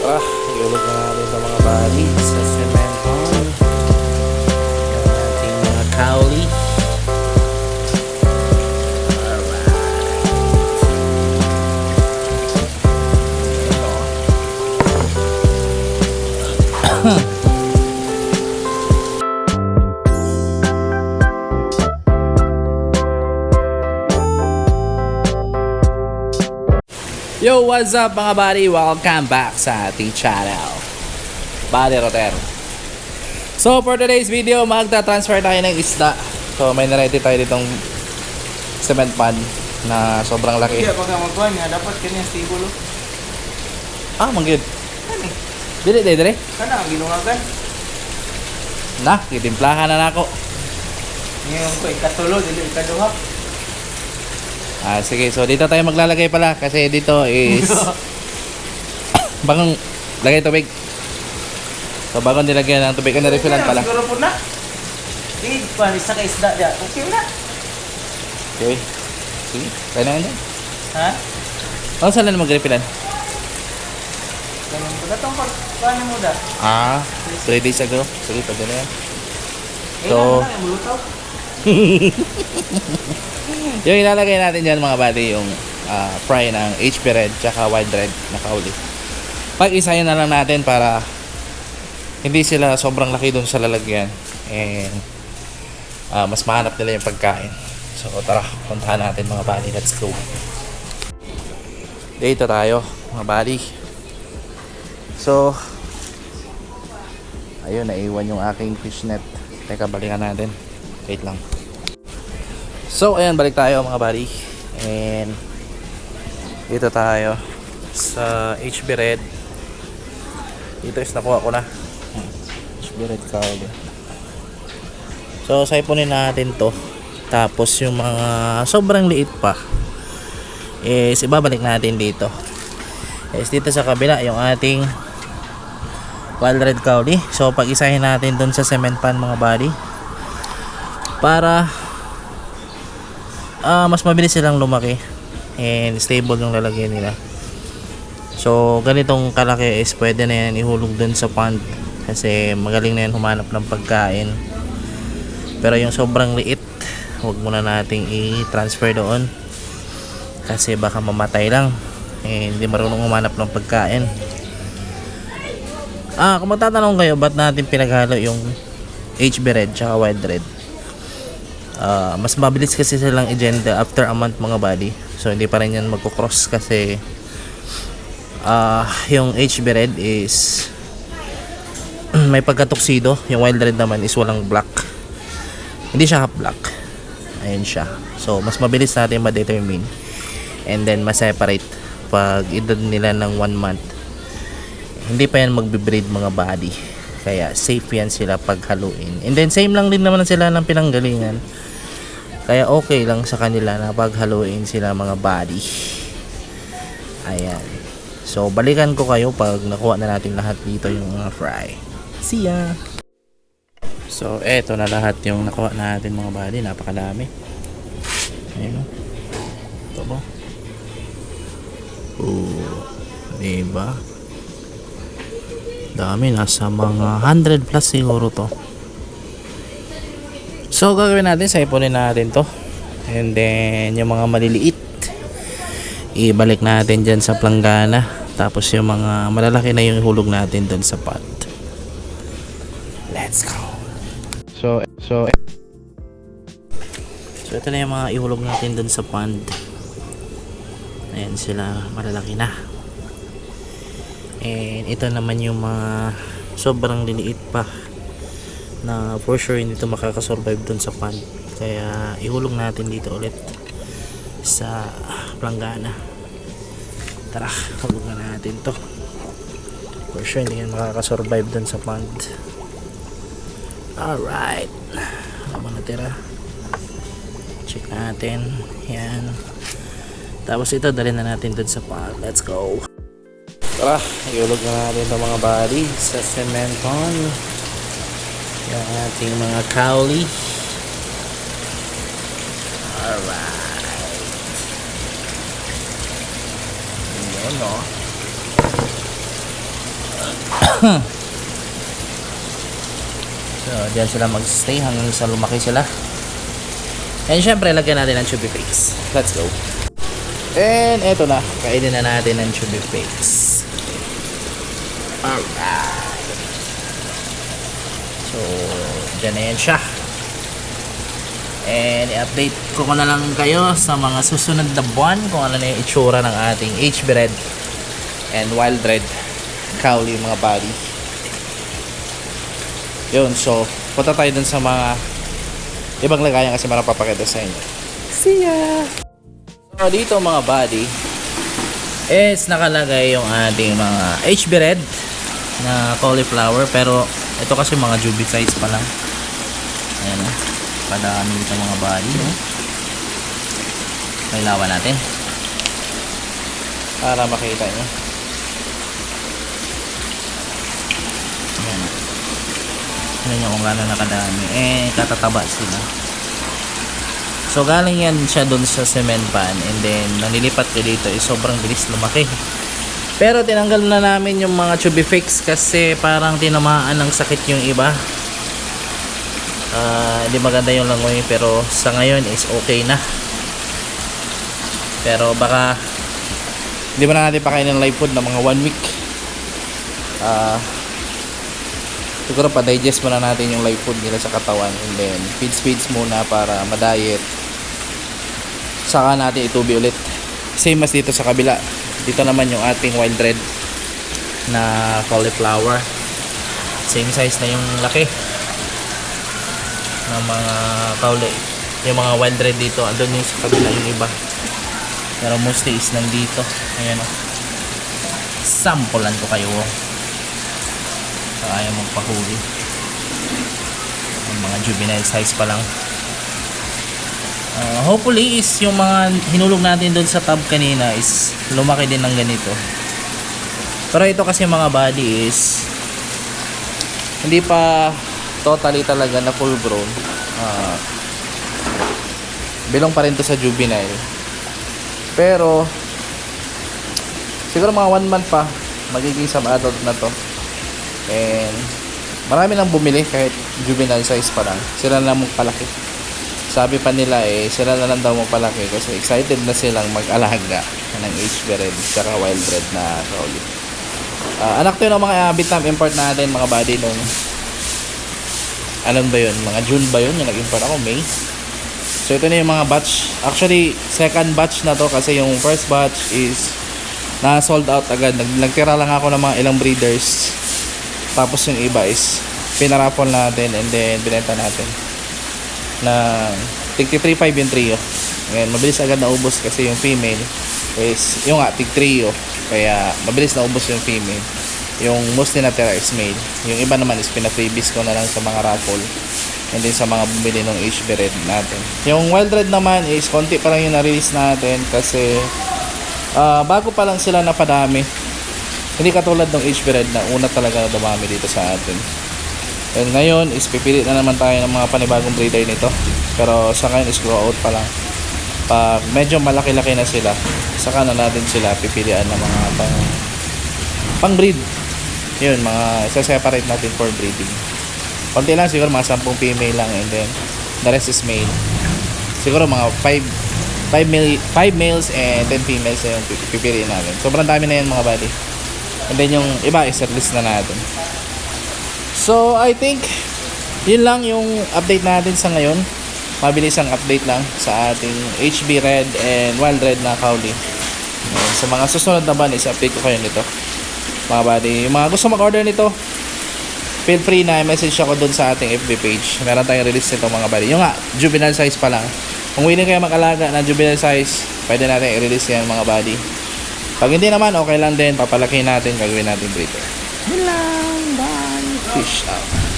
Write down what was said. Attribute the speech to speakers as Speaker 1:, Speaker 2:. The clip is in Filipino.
Speaker 1: Ah, iulog na natin sa mga bali sa Yo, what's up mga buddy? Welcome back sa ating channel. Buddy Roter. So, for today's video, magta-transfer tayo ng isda. So, may naready tayo ditong cement pan na sobrang laki.
Speaker 2: Iya, pag magkuhan nga, dapat kanya stable.
Speaker 1: Ah, manggid.
Speaker 2: Ano?
Speaker 1: Dili, dili, dili.
Speaker 2: Kana ang ginungagan.
Speaker 1: Na, kitimplahan na nako.
Speaker 2: Ngayon ko, ikatulo, dili ikaduha.
Speaker 1: Ah, sige. So, dito tayo maglalagay pala kasi dito is bagong lagay tubig. So, bagong nilagyan ng tubig. Ano refillan pala.
Speaker 2: Siguro po na. Di, pa, isa ka isda dyan. Okay na.
Speaker 1: Okay. Sige, kaya na yan.
Speaker 2: Ha?
Speaker 1: Ano saan na mag-refillan?
Speaker 2: Ganun po. Datong pag, paano mo da?
Speaker 1: Ah, 3 days ago. Sige, pwede na yan.
Speaker 2: Eh,
Speaker 1: So-
Speaker 2: ano na, mulutaw.
Speaker 1: Yung ilalagay natin dyan mga buddy, yung ah, fry ng HP Red tsaka Wild Red na kauli. Pag-isahin na lang natin para hindi sila sobrang laki dun sa lalagyan. And ah, mas mahanap nila yung pagkain. So tara, puntahan natin mga buddy. Let's go. Dito tayo mga buddy. So, ayun, naiwan yung aking fishnet. Teka, balikan natin. Wait lang. So, ayan, balik tayo mga buddy. And, dito tayo sa HB Red. Dito is nakuha ko na. HB Red card. So, saiponin natin to. Tapos, yung mga sobrang liit pa is ibabalik natin dito. Is dito sa kabila yung ating wild red cowley. So, pag-isahin natin dun sa cement pan mga buddy. Para ah mas mabilis silang lumaki and stable yung lalagyan nila. So ganitong kalaki is pwede na yan ihulog dun sa pond kasi magaling na yan humanap ng pagkain. Pero yung sobrang liit huwag muna nating i-transfer doon kasi baka mamatay lang eh, hindi marunong humanap ng pagkain. Ah kung magtatanong kayo ba't natin pinaghalo yung HB Red tsaka Wild Red Ah, mas mabilis kasi silang agenda after a month mga buddy. So hindi pa rin yan magko-cross kasi ah yung HB Red is may pagkatuksido. Yung Wild Red naman is walang black. Hindi siya half black. Ayun siya. So mas mabilis natin ma-determine and then ma-separate pag edad nila ng 1 month. Hindi pa yan magbe-breed mga body. Kaya safe yan sila pag haluin. And then same lang din naman sila ng pinanggalingan. Kaya okay lang sa kanila na paghaluin sila mga body. Ayan. So balikan ko kayo pag nakuha na natin lahat dito yung mga fry. See ya! So eto na lahat yung nakuha natin mga body. Napakadami. Ayun o. Ito ba? Oo. Diba? Dami. Nasa mga 100 plus siguro to. So gagawin natin, saiponin natin to. And then yung mga maliliit ibalik natin dyan sa planggana. Tapos yung mga malalaki na yung hulog natin dun sa pot. Let's go. So so So ito na yung mga ihulog natin dun sa pond. Ayan sila malalaki na. And ito naman yung mga sobrang liliit pa na for sure hindi ito makakasurvive dun sa pond. Kaya ihulog natin dito ulit sa planggana tara hulog na natin to. For sure hindi yan makakasurvive dun sa pond. Alright. Ano natira check natin. Yan. Tapos ito dalhin na natin dun sa pond. Let's go. Tara ihulog na natin itong mga body sa cement pond yung ating mga kauli alright yun no so, diyan sila magstay hanggang sa lumaki sila. And syempre, lagyan natin ng chubby flakes. Let's go. And eto na, kainin na natin ng chubby flakes. Alright. So, dyan na yan siya. And i-update ko na lang kayo sa mga susunod na buwan kung ano na yung itsura ng ating HB Red and Wild Red Cowley mga body. Yun, so punta tayo dun sa mga ibang lagayan kasi marang papakita sa inyo. See ya! So dito mga body is nakalagay yung ating mga HB Red na cauliflower pero ito kasi mga size pa lang. Ayan o. Padami dito mga body. No? Kailawan natin. Para makita nyo. Ayan. Tignan nyo kung gano'n nakadami. Eh, katataba sila. So, galing yan siya dun sa cement pan. And then, nalilipat ko dito. Eh, sobrang bilis lumaki. Pero, tinanggal na namin yung mga chubby fix kasi parang tinamaan ng sakit yung iba. Ah, hindi maganda yung langoy pero sa ngayon is okay na. Pero baka hindi ba na natin pakainin ng live food ng mga one week. Ah, siguro pa digest muna natin yung live food nila sa katawan and then feeds feeds muna para ma-diet. Saka natin itubi ulit. Same as dito sa kabila. Dito naman yung ating wild red na cauliflower. Same size na yung laki ng mga kauli. Yung mga wild red dito, andun yung sa kabila yung iba. Pero mostly is nandito. Ayan o. Sampulan ko kayo. So, ayaw magpahuli. Yung mga juvenile size pa lang. Uh, hopefully is yung mga hinulog natin doon sa tub kanina is lumaki din ng ganito. Pero ito kasi mga body is hindi pa totally talaga na full grown. Ah, bilong pa rin to sa juvenile. Pero siguro mga one month pa magiging sub adult na to. And marami nang bumili kahit juvenile size pa lang. Sila na magpalaki. Sabi pa nila eh, sila na lang daw magpalaki kasi excited na silang mag-alaga ng HB Red tsaka Wild Red na Crowley. Ah, anak to yun ng mga uh, Vietnam import natin mga body nung alam ba yun? Mga June ba yun? Yung nag-import ako, May. So, ito na yung mga batch. Actually, second batch na to kasi yung first batch is na sold out agad. Nag nagtira lang ako ng mga ilang breeders. Tapos yung iba is pinarapol natin and then binenta natin. Na tig 3.5 yung trio. Ngayon, mabilis agad naubos kasi yung female is yung nga, tig trio. Kaya mabilis naubos yung female yung mostly natira is male. Yung iba naman is pina-freebies ko na lang sa mga raffle and then sa mga bumili ng HB Red natin. Yung Wild Red naman is konti pa lang yung na-release natin kasi ah, bago pa lang sila napadami. Hindi katulad ng HB Red na una talaga na dumami dito sa atin. And ngayon is pipili na naman tayo ng mga panibagong breeder nito. Pero sa ngayon is grow out pa lang. Pag medyo malaki-laki na sila, saka na natin sila pipilian ng mga pang pang breed yun mga isa-separate natin for breeding. Konti lang siguro mga 10 female lang and then the rest is male. Siguro mga 5 5 male, 5 males and 10 females na yung pi- pipiliin natin. Sobrang dami na yan mga buddy. And then yung iba is list na natin so I think yun lang yung update natin sa ngayon mabilis ang update lang sa ating HB Red and Wild Red na Ayan, sa mga susunod na ban is update ko kayo nito mga buddy. Yung mga gusto mag-order nito, feel free na message ako dun sa ating FB page. Meron tayong release nito mga buddy. Yung nga, juvenile size pa lang. Kung willing kayo mag-alaga ng juvenile size, pwede natin i-release yan mga buddy. Pag hindi naman, okay lang din. Papalaki natin, gagawin natin breeder. Yun lang. Bye. Fish out.